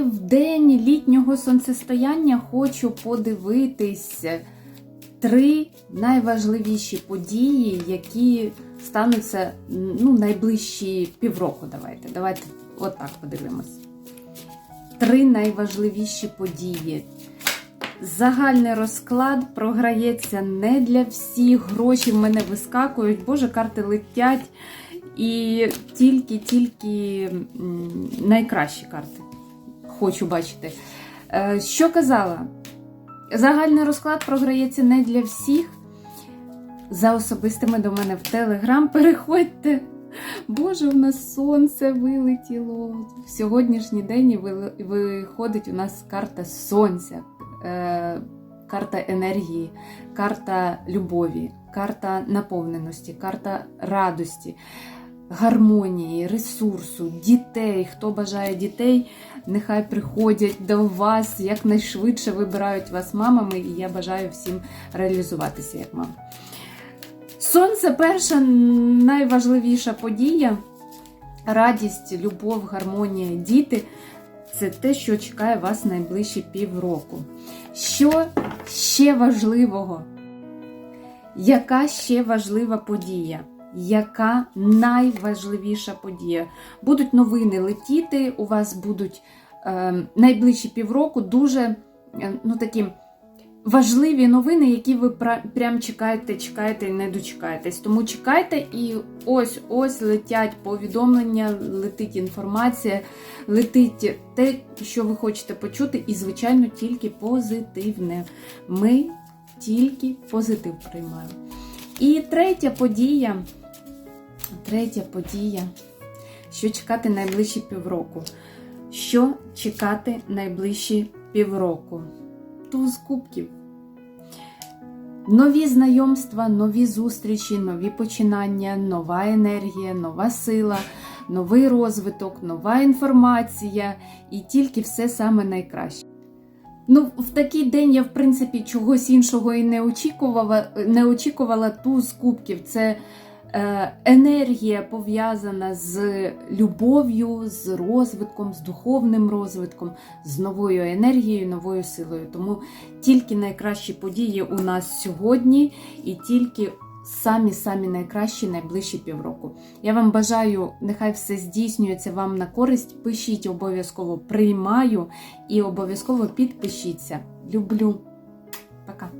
В день літнього сонцестояння хочу подивитись три найважливіші події, які стануться ну, найближчі півроку. Давайте. Давайте отак подивимось. Три найважливіші події. Загальний розклад програється не для всіх. Гроші в мене вискакують, боже, карти летять. І тільки-тільки найкращі карти хочу бачити. Е, Що казала? Загальний розклад програється не для всіх. За особистими до мене в Телеграм переходьте. Боже, у нас сонце вилетіло. В сьогоднішній день виходить у нас карта сонця, е, карта енергії, карта любові, карта наповненості, карта радості, гармонії, ресурсу, дітей. Хто бажає дітей, нехай приходять до вас якнайшвидше вибирають вас мамами, і я бажаю всім реалізуватися як мама. Сонце перша найважливіша подія. Радість, любов, гармонія, діти це те, що чекає вас найближчі півроку. Що ще важливого? Яка ще важлива подія? Яка найважливіша подія? Будуть новини летіти, у вас будуть е, найближчі півроку дуже е, ну, такі важливі новини, які ви прям чекаєте, чекаєте і не дочекаєтесь. Тому чекайте, і ось ось летять повідомлення, летить інформація, летить те, що ви хочете почути, і, звичайно, тільки позитивне. Ми тільки позитив приймаємо. І третя подія. Третя подія. Що чекати найближчі півроку? Що чекати найближчі півроку? Туз кубків. Нові знайомства, нові зустрічі, нові починання, нова енергія, нова сила, новий розвиток, нова інформація і тільки все саме найкраще. Ну, в такий день я, в принципі, чогось іншого і не очікувала. Не очікувала туз кубків. Це е, енергія пов'язана з любов'ю, з розвитком, з духовним розвитком, з новою енергією, новою силою. Тому тільки найкращі події у нас сьогодні, і тільки самі-самі найкращі найближчі півроку. Я вам бажаю, нехай все здійснюється вам на користь. Пишіть обов'язково приймаю і обов'язково підпишіться. Люблю. Пока.